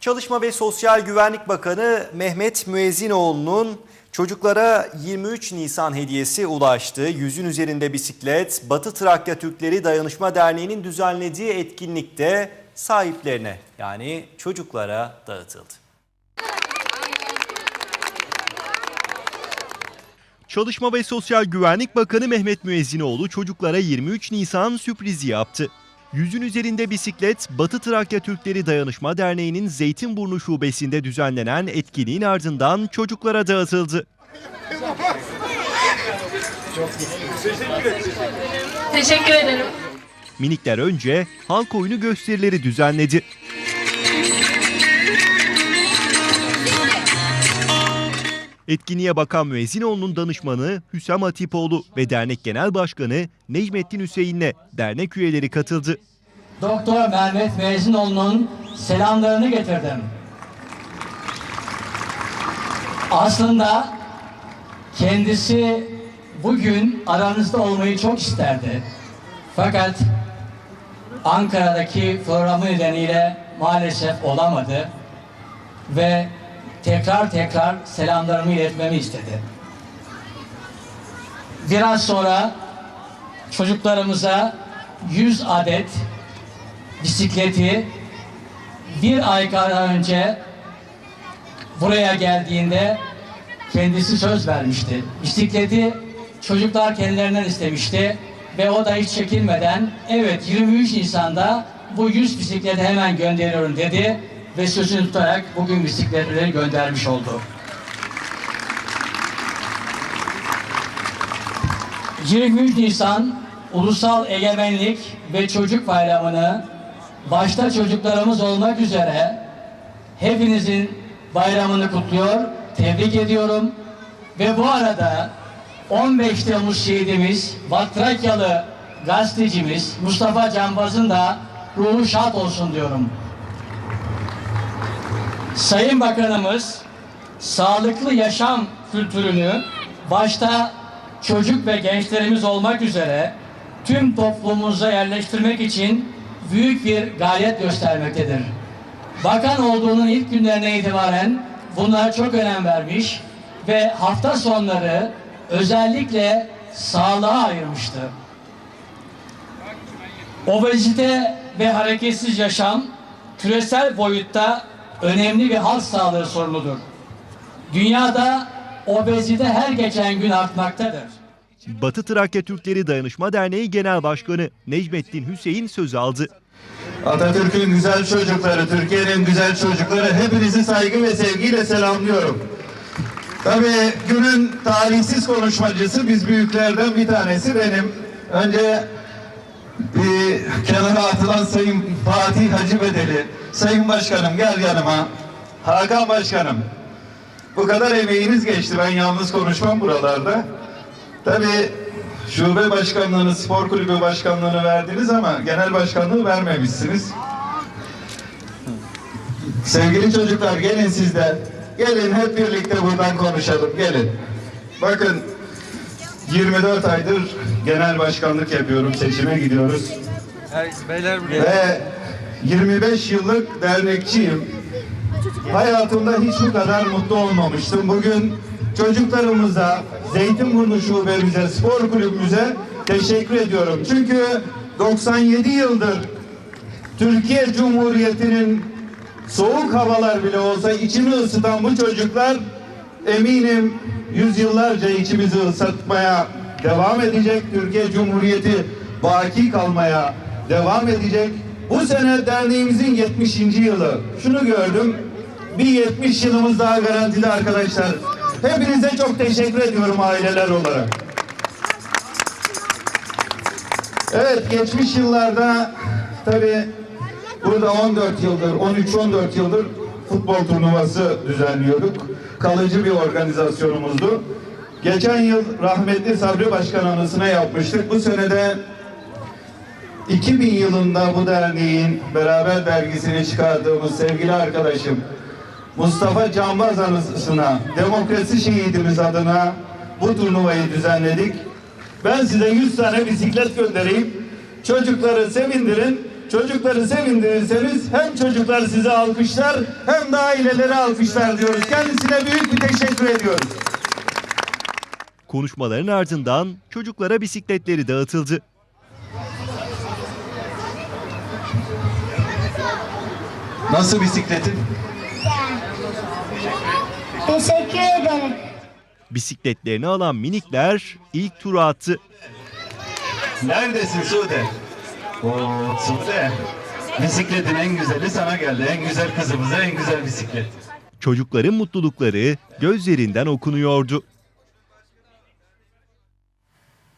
Çalışma ve Sosyal Güvenlik Bakanı Mehmet Müezzinoğlu'nun çocuklara 23 Nisan hediyesi ulaştı. Yüzün üzerinde bisiklet, Batı Trakya Türkleri Dayanışma Derneği'nin düzenlediği etkinlikte sahiplerine yani çocuklara dağıtıldı. Çalışma ve Sosyal Güvenlik Bakanı Mehmet Müezzinoğlu çocuklara 23 Nisan sürprizi yaptı. Yüzün üzerinde bisiklet, Batı Trakya Türkleri Dayanışma Derneği'nin Zeytinburnu Şubesi'nde düzenlenen etkinliğin ardından çocuklara dağıtıldı. Teşekkür ederim. Minikler önce halk oyunu gösterileri düzenledi. Etkinliğe bakan Müezzinoğlu'nun danışmanı Hüsam Hatipoğlu ve dernek genel başkanı Necmettin Hüseyin'le dernek üyeleri katıldı. Doktor Mehmet Mezinoğlu'nun selamlarını getirdim. Aslında kendisi bugün aranızda olmayı çok isterdi. Fakat Ankara'daki programı nedeniyle maalesef olamadı ve tekrar tekrar selamlarımı iletmemi istedi. Biraz sonra çocuklarımıza 100 adet bisikleti bir ay kadar önce buraya geldiğinde kendisi söz vermişti. Bisikleti çocuklar kendilerinden istemişti ve o da hiç çekinmeden evet 23 Nisan'da bu 100 bisikleti hemen gönderiyorum dedi ve sözünü tutarak bugün bisikletleri göndermiş oldu. 23 Nisan Ulusal Egemenlik ve Çocuk Bayramı'nı başta çocuklarımız olmak üzere hepinizin bayramını kutluyor, tebrik ediyorum. Ve bu arada 15 Temmuz şehidimiz, Batrakyalı gazetecimiz Mustafa Canbaz'ın da ruhu şad olsun diyorum. Sayın Bakanımız sağlıklı yaşam kültürünü başta çocuk ve gençlerimiz olmak üzere tüm toplumumuza yerleştirmek için büyük bir gayret göstermektedir. Bakan olduğunun ilk günlerine itibaren bunlara çok önem vermiş ve hafta sonları özellikle sağlığa ayırmıştı. Obezite ve hareketsiz yaşam küresel boyutta önemli bir halk sağlığı sorunudur. Dünyada obezite her geçen gün artmaktadır. Batı Trakya Türkleri Dayanışma Derneği Genel Başkanı Necmettin Hüseyin söz aldı. Atatürk'ün güzel çocukları, Türkiye'nin güzel çocukları hepinizi saygı ve sevgiyle selamlıyorum. Tabii günün talihsiz konuşmacısı biz büyüklerden bir tanesi benim. Önce bir kenara atılan Sayın Fatih Hacı Bedeli. Sayın Başkanım gel yanıma. Hakan Başkanım. Bu kadar emeğiniz geçti. Ben yalnız konuşmam buralarda. Tabii şube başkanlığını, spor kulübü başkanlığını verdiniz ama genel başkanlığı vermemişsiniz. Sevgili çocuklar gelin siz de. Gelin hep birlikte buradan konuşalım. Gelin. Bakın 24 aydır genel başkanlık yapıyorum. Seçime gidiyoruz. Beyler buraya. Ve 25 yıllık dernekçiyim. Hayatımda hiç bu kadar mutlu olmamıştım. Bugün çocuklarımıza, Zeytinburnu şubemize, spor kulübümüze teşekkür ediyorum. Çünkü 97 yıldır Türkiye Cumhuriyeti'nin soğuk havalar bile olsa içini ısıtan bu çocuklar eminim yüzyıllarca içimizi ısıtmaya devam edecek. Türkiye Cumhuriyeti baki kalmaya devam edecek. Bu sene derneğimizin 70. yılı. Şunu gördüm. Bir 70 yılımız daha garantili arkadaşlar. Hepinize çok teşekkür ediyorum aileler olarak. Evet geçmiş yıllarda tabii burada 14 yıldır 13-14 yıldır futbol turnuvası düzenliyorduk. Kalıcı bir organizasyonumuzdu. Geçen yıl rahmetli Sabri Başkan anısına yapmıştık. Bu senede 2000 yılında bu derneğin beraber dergisini çıkardığımız sevgili arkadaşım Mustafa Canbaz anısına demokrasi şehidimiz adına bu turnuvayı düzenledik. Ben size 100 tane bisiklet göndereyim. Çocukları sevindirin. çocukları sevindirirseniz hem çocuklar sizi alkışlar hem de aileleri alkışlar diyoruz. Kendisine büyük bir teşekkür ediyoruz. Konuşmaların ardından çocuklara bisikletleri dağıtıldı. Nasıl bisikletin? Teşekkür ederim. Bisikletlerini alan minikler ilk turu attı. Neredesin Sude? Oo Sude. Bisikletin en güzeli sana geldi. En güzel kızımıza en güzel bisiklet. Çocukların mutlulukları gözlerinden okunuyordu.